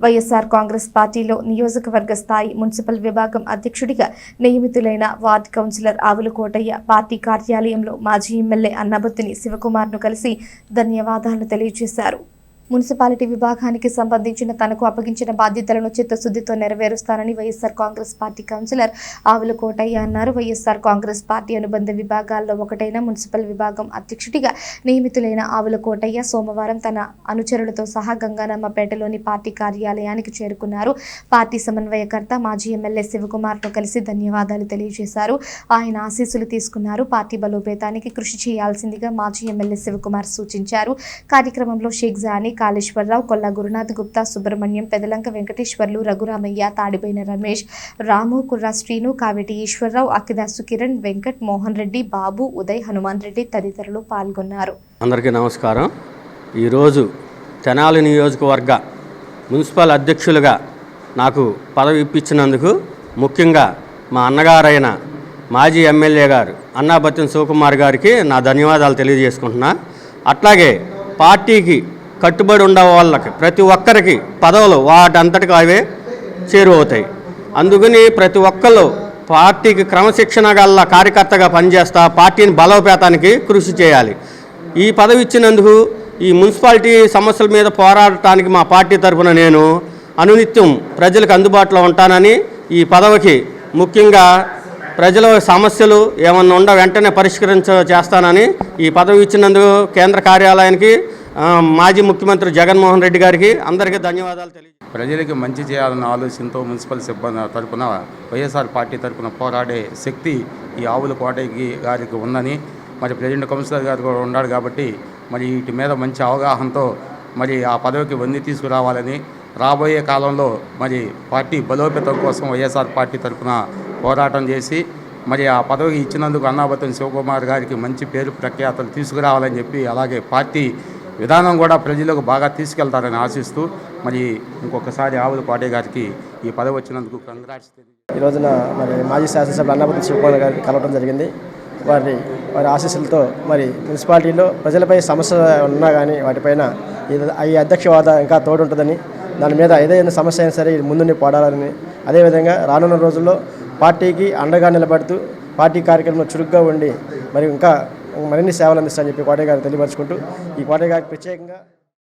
వైఎస్ఆర్ కాంగ్రెస్ పార్టీలో నియోజకవర్గ స్థాయి మున్సిపల్ విభాగం అధ్యక్షుడిగా నియమితులైన ward councillor Avula Kotaiah party కార్యాలయంలో మాజీ ఎమ్మెల్యే అన్నబత్తిని శివకుమార్ను కలిసి ధన్యవాదాలు తెలియజేశారు. మున్సిపాలిటీ విభాగానికి సంబంధించిన తనకు అప్పగించిన బాధ్యతలను చిత్తశుద్ధితో నెరవేరుస్తానని YSR Congress party councillor Avula Kotaiah అన్నారు. వైఎస్ఆర్ కాంగ్రెస్ పార్టీ అనుబంధ విభాగాల్లో ఒకటైన మున్సిపల్ విభాగం అధ్యక్షుడిగా నియమితులైన ఆవుల కోటయ్య సోమవారం తన అనుచరులతో సహా గంగానమ్మపేటలోని పార్టీ కార్యాలయానికి చేరుకున్నారు. పార్టీ సమన్వయకర్త మాజీ ఎమ్మెల్యే శివకుమార్తో కలిసి ధన్యవాదాలు తెలియజేశారు. ఆయన ఆశీస్సులు తీసుకున్నారు. పార్టీ బలోపేతానికి కృషి చేయాల్సిందిగా మాజీ ఎమ్మెల్యే శివకుమార్ సూచించారు. కార్యక్రమంలో షేక్ జానీ కాళేశ్వరరావు కొల్లా గురునాథ్ గుప్తా సుబ్రహ్మణ్యం పెదలంక వెంకటేశ్వర్లు రఘురామయ్య తాడిపోయిన రమేష్ రాము కుర్రా శ్రీను కావేటి ఈశ్వరరావు అక్కిదాసు కిరణ్ వెంకట్ మోహన్ రెడ్డి బాబు ఉదయ్ హనుమాన్ రెడ్డి తదితరులు పాల్గొన్నారు. అందరికీ నమస్కారం. ఈరోజు తెనాలి నియోజకవర్గ మున్సిపల్ అధ్యక్షులుగా నాకు పదవి ఇప్పించినందుకు ముఖ్యంగా మా అన్నగారైన మాజీ ఎమ్మెల్యే గారు అన్నాబత్తిన శివకుమార్ గారికి నా ధన్యవాదాలు తెలియజేసుకుంటున్నా. అట్లాగే పార్టీకి కట్టుబడి ఉండే వాళ్ళకి ప్రతి ఒక్కరికి పదవులు వాటంతటికి అవే చేరువవుతాయి. అందుకని ప్రతి ఒక్కళ్ళు పార్టీకి క్రమశిక్షణ గల కార్యకర్తగా పనిచేస్తా పార్టీని బలోపేతానికి కృషి చేయాలి. ఈ పదవి ఇచ్చినందుకు ఈ మున్సిపాలిటీ సమస్యల మీద పోరాడటానికి మా పార్టీ తరఫున నేను అనునిత్యం ప్రజలకు అందుబాటులో ఉంటానని ఈ పదవికి ముఖ్యంగా ప్రజల సమస్యలు ఏమన్నా ఉండ వెంటనే పరిష్కరించ చేస్తానని ఈ పదవి ఇచ్చినందుకు కేంద్ర కార్యాలయానికి మాజీ ముఖ్యమంత్రి జగన్మోహన్ రెడ్డి గారికి అందరికీ ధన్యవాదాలు తెలియ ప్రజలకి మంచి చేయాలన్న ఆలోచనతో మున్సిపల్ సిబ్బంది తరపున వైఎస్ఆర్ పార్టీ తరపున పోరాడే శక్తి ఈ ఆవుల కోటకి గారికి ఉందని మరి ప్రెసిడెంట్ కౌన్సిలర్ గారు కూడా ఉన్నాడు కాబట్టి మరి వీటి మీద మంచి అవగాహనతో మరి ఆ పదవికి వంది తీసుకురావాలని రాబోయే కాలంలో మరి పార్టీ బలోపేతం కోసం వైఎస్ఆర్ పార్టీ తరపున పోరాటం చేసి మరి ఆ పదవి ఇచ్చినందుకు అన్నాబత్తుని శివకుమార్ గారికి మంచి పేరు ప్రఖ్యాతలు తీసుకురావాలని చెప్పి అలాగే పార్టీ విధానం కూడా ప్రజలకు బాగా తీసుకెళ్తారని ఆశిస్తూ మరి ఇంకొకసారి ఆవుల కోటయ్య గారికి ఈ పదవి వచ్చినందుకు కంగ్రాట్స్ ఈ రోజున మరి మాజీ శాసనసభ్యులు అన్నపతి శివకుమార్ గారిని కలవడం జరిగింది. వారి వారి ఆశీస్సులతో మరి మున్సిపాలిటీలో ప్రజలపై సమస్య ఉన్నా కానీ వాటిపైన ఈ- అధ్యక్షవాద ఇంకా తోడుంటుందని దాని మీద ఏదైనా సమస్య అయినా సరే ముందుని పాడాలని. అదేవిధంగా రానున్న రోజుల్లో పార్టీకి అండగా నిలబడుతూ పార్టీ కార్యక్రమంలో చురుగ్గా ఉండి మరి ఇంకా మరిన్ని సేవలు అందిస్తాయని చెప్పి కోటయ్య గారు తెలియపరచుకుంటూ ఈ కోటయ్య గారికి ప్రత్యేకంగా